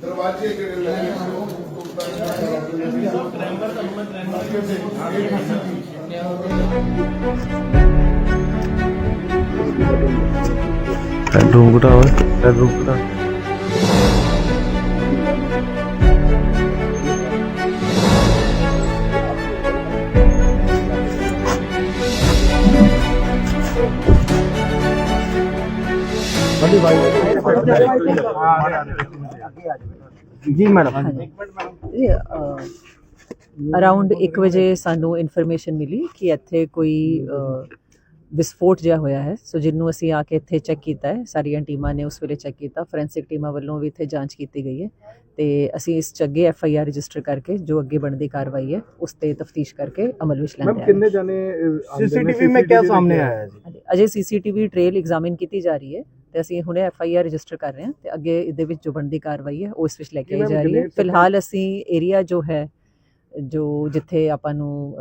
ਦਰਵਾਜ਼ੇ ਜਿਹੜੇ ਲੱਗੇ ਸੀ ਉਹ ਬੈਡਰੂਮ ਘਟਾ ਓਏ ਮੈਡਮ। ਜੀ ਅਰਾਊਂਡ 1 ਵਜੇ ਸਾਨੂੰ ਇਨਫੋਰਮੇਸ਼ਨ ਮਿਲੀ ਕਿ ਇੱਥੇ ਕੋਈ ਵਿਸਫੋਟ ਜਿਹਾ ਹੋਇਆ ਹੈ। ਸੋ ਜਿੰਨੂੰ ਅਸੀਂ ਆ ਕੇ ਇੱਥੇ ਚੈੱਕ ਕੀਤਾ ਹੈ ਸਾਰੀਆਂ ਟੀਮਾਂ ਨੇ ਉਸ ਵੇਲੇ ਚੈੱਕ ਕੀਤਾ। ਫੋਰੈਂਸਿਕ ਟੀਮਾਂ ਵੱਲੋਂ ਵੀ ਇੱਥੇ ਜਾਂਚ ਕੀਤੀ ਗਈ ਹੈ। ਤੇ ਅਸੀਂ ਇਸ ਚੱਗੇ ਐਫ ਆਈ ਆਰ ਰਜਿਸਟਰ ਕਰਕੇ ਜੋ ਅੱਗੇ ਬਣਦੀ ਕਾਰਵਾਈ ਹੈ ਉਸ ਤੇ ਤਫਤੀਸ਼ ਕਰਕੇ ਅਮਲ ਵਿੱਚ ਲੈਂਦੇ ਹਾਂ। ਕਿੰਨੇ ਜਾਨੇ ਸੀਸੀਟੀਵੀ ਮੈਂ ਕੀ ਸਾਹਮਣੇ ਆਇਆ ਜੀ? ਅਜੇ ਸੀਸੀਟੀਵੀ ਟ੍ਰੇਲ ਐਗਜ਼ਾਮਿਨ ਕੀਤੀ ਜਾ ਰਹੀ ਹੈ। ਤੇ ਅਸੀਂ ਹੁਣੇ ਐਫ ਆਈ ਆਰ ਰਜਿਸਟਰ ਕਰ ਰਹੇ ਹਾਂ ਤੇ ਅੱਗੇ ਇਹਦੇ ਵਿੱਚ ਜੋ ਬਣਦੀ ਕਾਰਵਾਈ ਹੈ ਉਹ ਇਸ ਵਿੱਚ ਲੈ ਕੇ ਜਾ ਰਹੀ ਹੈ। ਫਿਲਹਾਲ ਅਸੀਂ ਏਰੀਆ ਜੋ ਹੈ ਜੋ ਜਿੱਥੇ ਆਪਾਂ ਨੂੰ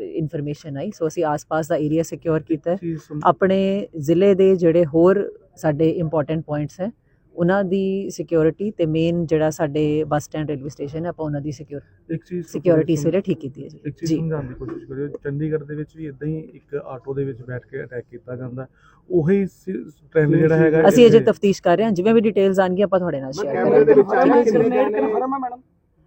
ਇਨਫੋਰਮੇਸ਼ਨ ਆਈ ਸੋ ਅਸੀਂ ਆਸ-ਪਾਸ ਦਾ ਏਰੀਆ ਸਿਕਿਉਰ ਕੀਤਾ ਹੈ। ਆਪਣੇ ਜ਼ਿਲ੍ਹੇ ਦੇ ਜਿਹੜੇ ਹੋਰ ਸਾਡੇ ਇੰਪੋਰਟੈਂਟ ਪੁਆਇੰਟਸ ਹੈ ਉਹਨਾਂ ਦੀ ਸਿਕਿਉਰਿਟੀ ਤੇ ਮੇਨ ਜਿਹੜਾ ਸਾਡੇ ਬੱਸ ਸਟੈਂਡ ਰੇਲਵੇ ਸਟੇਸ਼ਨ ਹੈ ਆਪਾਂ ਉਹਨਾਂ ਦੀ ਸਿਕਿਉਰ ਇੱਕ ਚੀਜ਼ ਸਿਕਿਉਰਿਟੀ ਇਸ ਵੇਲੇ ਠੀਕ ਕੀਤੀ ਹੈ ਇੱਕ ਜੀ ਚੀਜ਼ ਜੀ। ਸਮਝਾਉਣ ਦੀ ਕੋਸ਼ਿਸ਼ ਕਰਿਓ ਚੰਡੀਗੜ੍ਹ ਦੇ ਵਿੱਚ ਵੀ ਇਦਾਂ ਹੀ ਇੱਕ ਆਟੋ ਦੇ ਵਿੱਚ ਬੈਠ ਕੇ ਅਟੈਕ ਕੀਤਾ ਜਾਂਦਾ। ਉਹੀ ਟ੍ਰੈਂਡ ਜਿਹੜਾ ਹੈਗਾ ਅਸੀਂ ਅਜੇ ਤਫਤੀਸ਼ ਕਰ ਰਹੇ ਹਾਂ ਜਿਵੇਂ ਵੀ ਡਿਟੇਲਸ ਆਣਗੀਆਂ ਆਪਾਂ ਤੁਹਾਡੇ ਨਾਲ ਸ਼ੇਅਰ ਕੈਮਰੇ ਦੇ ਕਰਾਂਗੇ। ਵਿੱਚ